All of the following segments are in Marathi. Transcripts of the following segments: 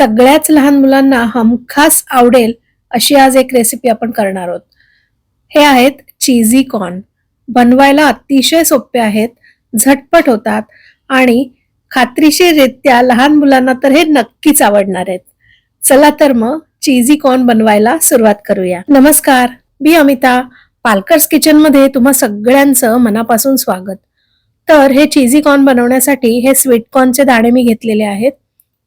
सगळ्याच लहान मुलांना हमखास आवडेल अशी आज एक रेसिपी आपण करणार आहोत. हे आहेत चीझी कॉर्न बनवायला अतिशय सोपे आहेत झटपट होतात आणि खात्रीशीररित्या लहान मुलांना तर हे नक्कीच आवडणार आहेत. चला तर मग चीझी कॉर्न बनवायला सुरुवात करूया. नमस्कार मी अमिता. पालकर्स किचनमध्ये तुम्हा सगळ्यांचं मनापासून स्वागत. तर हे चीझी कॉर्न बनवण्यासाठी हे स्वीट कॉर्नचे दाणे मी घेतलेले आहेत.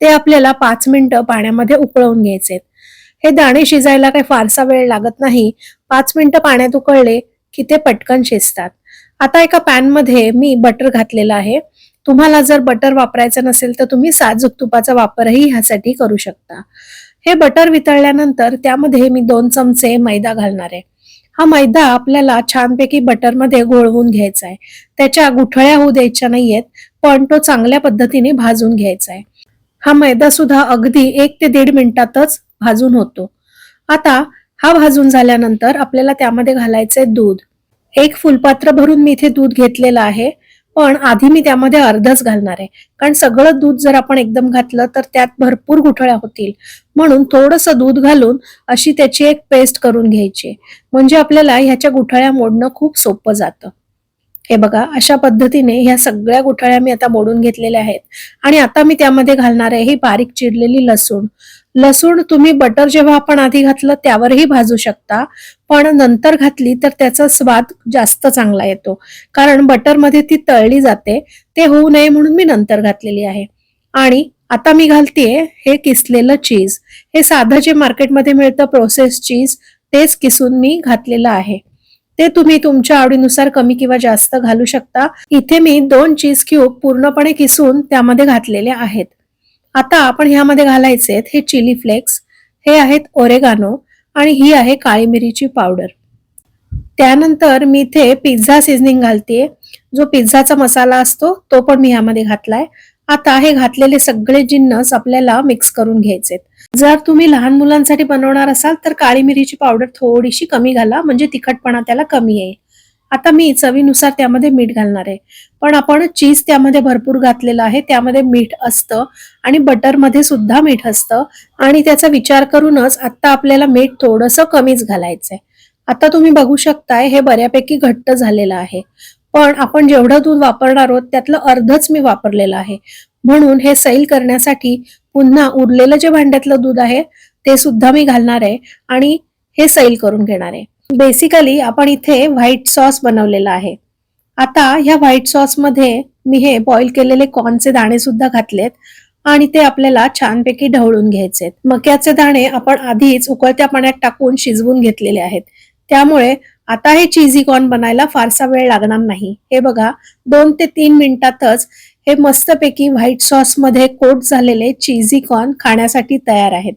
ते आपल्याला पाच मिनिटं पाण्यामध्ये उकळवून घ्यायचे हे दाणे शिजायला काही फारसा वेळ लागत नाही. पाच मिनिटं पाण्यात उकळले की ते पटकन शिजतात. आता एका पॅनमध्ये मी बटर घातलेलं आहे. तुम्हाला जर बटर वापरायचं नसेल तर तुम्ही साजूक तुपाचा वापरही ह्यासाठी करू शकता. हे बटर वितळल्यानंतर त्यामध्ये मी दोन चमचे मैदा घालणार आहे. हा मैदा आपल्याला छानपैकी बटरमध्ये घोळवून घ्यायचा आहे. त्याच्या गुठळ्या होऊ द्यायच्या नाहीयेत पण तो चांगल्या पद्धतीने भाजून घ्यायचा आहे. हा मैदा सुद्धा अगदी एक ते दीड मिनिटातच भाजून होतो. आता हा भाजून झाल्यानंतर आपल्याला त्यामध्ये घालायचंय दूध. एक फुलपात्र भरून मी इथे दूध घेतलेलं आहे पण आधी मी त्यामध्ये अर्धच घालणार आहे. कारण सगळं दूध जर आपण एकदम घातलं तर त्यात भरपूर गुठळ्या होतील. म्हणून थोडस दूध घालून अशी त्याची एक पेस्ट करून घ्यायची. म्हणजे आपल्याला ह्याच्या गुठळ्या मोडणं खूप सोपं जातं. हे बघा अशा पद्धतीने ह्या सगळ्या गुठळ्या मी आता मोडून घेतलेल्या आहेत. आणि आता मी त्यामध्ये घालणार आहे ही बारीक चिरलेली लसूण. लसूण तुम्ही बटर जेव्हा आपण आधी घातलं त्यावरही भाजू शकता. पण नंतर घातली तर त्याचा स्वाद जास्त चांगला येतो. कारण बटरमध्ये ती तळली जाते ते होऊ नये म्हणून मी नंतर घातलेली आहे. आणि आता मी घालतेय हे किसलेलं चीज. हे साधं जे मार्केटमध्ये मिळतं प्रोसेस चीज तेच किसून मी घातलेलं आहे. ते तुम्ही तुमच्या आवडीनुसार कमी किंवा जास्त घालू शकता. इथे मी दोन चीज क्यूब पूर्णपणे किसून त्यामध्ये घातलेले आहेत. आता आपण ह्यामध्ये घालायचे हे चिली फ्लेक्स हे आहेत ओरेगानो आणि ही आहे काळी मिरीची पावडर त्यानंतर मी इथे पिझ्झा सिझनिंग घालते. जो पिझ्झाचा मसाला असतो तो पण मी ह्यामध्ये घातलाय. आता हे घातलेले सगळे जिन्नस आपल्याला मिक्स करून घ्यायचेत. जर तुम्ही लहान मुलांसाठी बनवणार असाल तर काळी मिरीची पावडर थोडीशी कमी घाला म्हणजे तिखटपणा त्याला कमी येईल. आता मी चवीनुसार त्यामध्ये मीठ घालणार आहे. पण आपण चीज त्यामध्ये भरपूर घातलेलं आहे त्यामध्ये मीठ असतं आणि बटरमध्ये सुद्धा मीठ असतं. आणि त्याचा विचार करूनच आता आपल्याला मीठ थोडंसं कमीच घालायचंय. आता तुम्ही बघू शकताय हे बऱ्यापैकी घट्ट झालेलं आहे. पण आपण जेवढं दूध वापरणार आहोत त्यातलं अर्धच मी वापरलेलं आहे. म्हणून हे सैल करण्यासाठी पुन्हा उरलेलं जे भांड्यातलं दूध आहे ते सुद्धा मी घालणार आहे आणि हे सैल करून घेणार आहे. बेसिकली आपण इथे व्हाईट सॉस बनवलेला आहे. आता ह्या व्हाईट सॉसमध्ये मी हे बॉईल केलेले कॉर्नचे दाणे सुद्धा घातलेत आणि ते आपल्याला छानपैकी ढवळून घ्यायचे मक्याचे दाणे आपण आधीच उकळत्या पाण्यात टाकून शिजवून घेतलेले आहेत. त्यामुळे आता हे चीझी कॉर्न बनायला फारसा वेळ लागणार नाही. हे बघा दोन ते तीन मिनिटातच हे मस्तपैकी व्हाईट सॉसमध्ये कोट झालेले चीझी कॉर्न खाण्यासाठी तयार आहेत.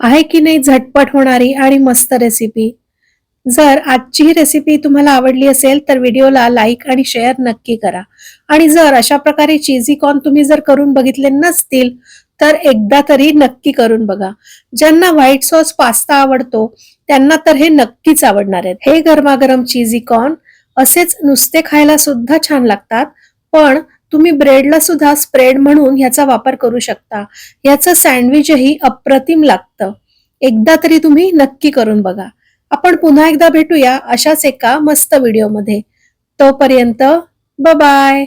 आहे की नाही झटपट होणारी आणि मस्त रेसिपी जर आजची ही रेसिपी तुम्हाला आवडली असेल तर व्हिडिओला लाईक आणि शेअर नक्की करा. आणि जर अशा प्रकारे चीझी कॉर्न तुम्ही जर करून बघितले नसतील तर एकदा तरी नक्की करून बघा. ज्यांना व्हाईट सॉस पास्ता आवडतो त्यांना तर हे नक्कीच आवडणार आहेत. हे गरमागरम चीझी कॉर्न असेच नुसते खायला सुद्धा छान लागतात पण तुम्ही ब्रेडला सुद्धा स्प्रेड म्हणून ह्याचा वापर करू शकता. ह्याचं सँडविचही अप्रतिम लागतं. एकदा तरी तुम्ही नक्की करून बघा. आपण पुन्हा एकदा भेटूया अशाच एका मस्त व्हिडिओमध्ये तोपर्यंत बाय